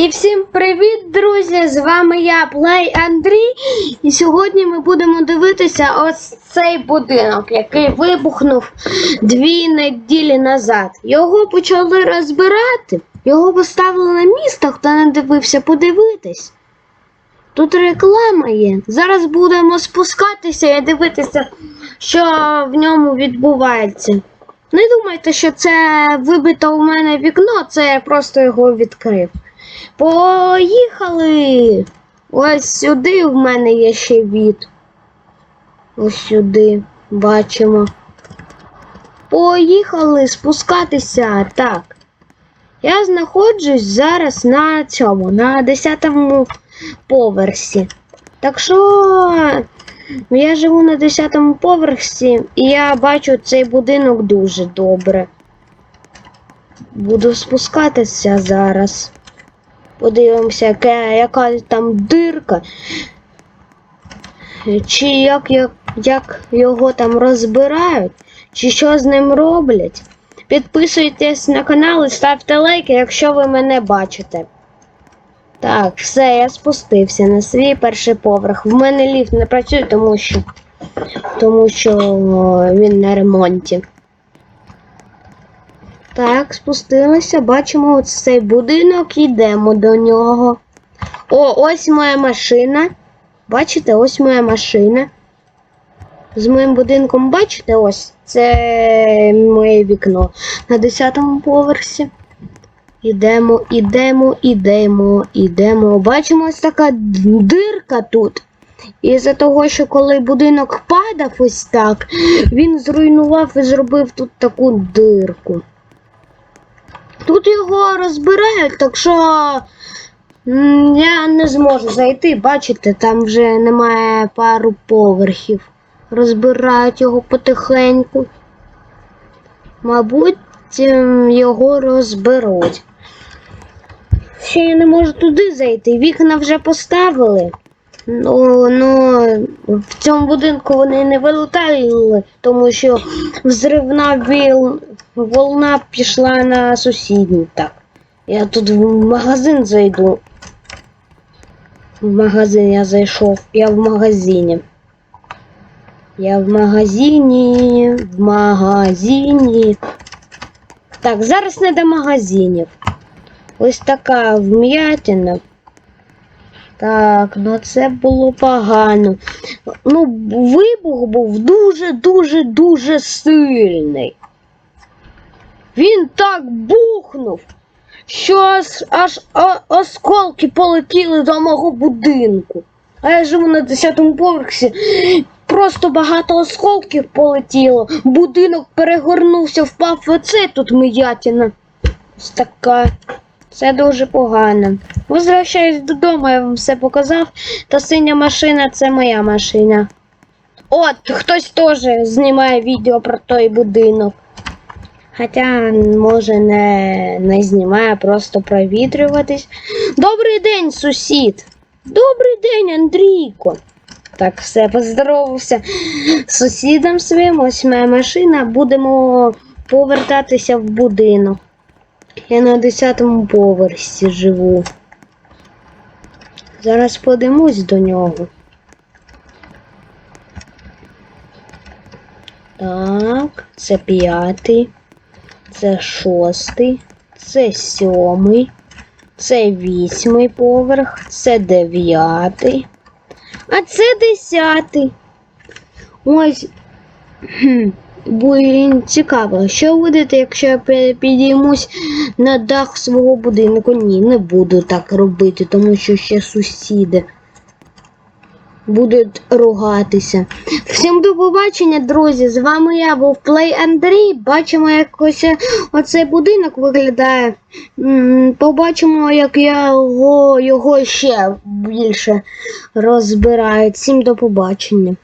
І всім привіт, друзі! З вами я, Плей Андрій. І сьогодні ми будемо дивитися ось цей будинок, який вибухнув дві неділі назад. Його почали розбирати, його поставили на місто, хто не дивився, подивитись. Тут реклама є. Зараз будемо спускатися і дивитися, що в ньому відбувається. Не думайте, що це вибито у мене вікно, це я просто його відкрив. Поїхали! Ось сюди в мене є ще від. Ось сюди бачимо. Поїхали спускатися. Так. Я знаходжусь зараз на цьому, на 10 поверсі. Так що я живу на 10 поверсі, і я бачу цей будинок дуже добре. Буду спускатися зараз. Подивимося, яка, яка там дирка. Чи як, як, як його там розбирають, чи що з ним роблять. Підписуйтесь на канал і ставте лайки, якщо ви мене бачите. Так, все, я спустився на свій перший поверх. В мене ліфт не працює, тому що, тому що він на ремонті. Так, спустилися, бачимо цей будинок, йдемо до нього. О, ось моя машина. Бачите, ось моя машина. З моїм будинком, бачите, ось це моє вікно на 10-му поверсі. Ідемо, ідемо, ідемо, ідемо. Бачимо ось така дирка тут. І за того, що коли будинок падав ось так, він зруйнував і зробив тут таку дирку. Тут його розбирають, так що я не зможу зайти, бачите, там вже немає пару поверхів. Розбирають його потихеньку. Мабуть, ем, його розберуть. Ще я не можу туди зайти. Вікна вже поставили. Ну, ну, в цьому будинку вони не вилетали, тому що взривна віл... волна пішла на сусідній. Так. Я тут в магазин зайду. В магазин я зайшов. Я в магазині. Я в магазині, в магазині. Так, зараз не до магазинів. Ось така вм'ятина. Так, ну це було погано. Ну, вибух був дуже-дуже дуже сильний. Він так бухнув, що аж, аж осколки полетіли до мого будинку. А я живу на 10-му поверсі. Просто багато осколків полетіло. Будинок перегорнувся, впав оце тут миятина. Ось така. Це дуже погано. Возвращаюсь додому, я вам все показав. Та синя машина це моя машина. От, хтось теж знімає відео про той будинок. Хоча, може, не, не знімає, просто провітрюватись. Добрий день, сусід! Добрий день, Андрійко. Так, все, поздоровався з сусідом своїм, ось моя машина. Будемо повертатися в будинок. Я на 10-му поверсі живу. Зараз подимусь до нього. Так, це п'ятий, це шостий, це сьомий, це вісьмий поверх, це дев'ятий, а це десятий. Ось. Буде цікаво, що будете, якщо я підіймусь на дах свого будинку? Ні, не буду так робити, тому що ще сусіди будуть ругатися. Всім до побачення, друзі! З вами я був Плей Андрій. Бачимо, як ось оцей будинок виглядає. Побачимо, як я його, його ще більше розбираю. Всім до побачення.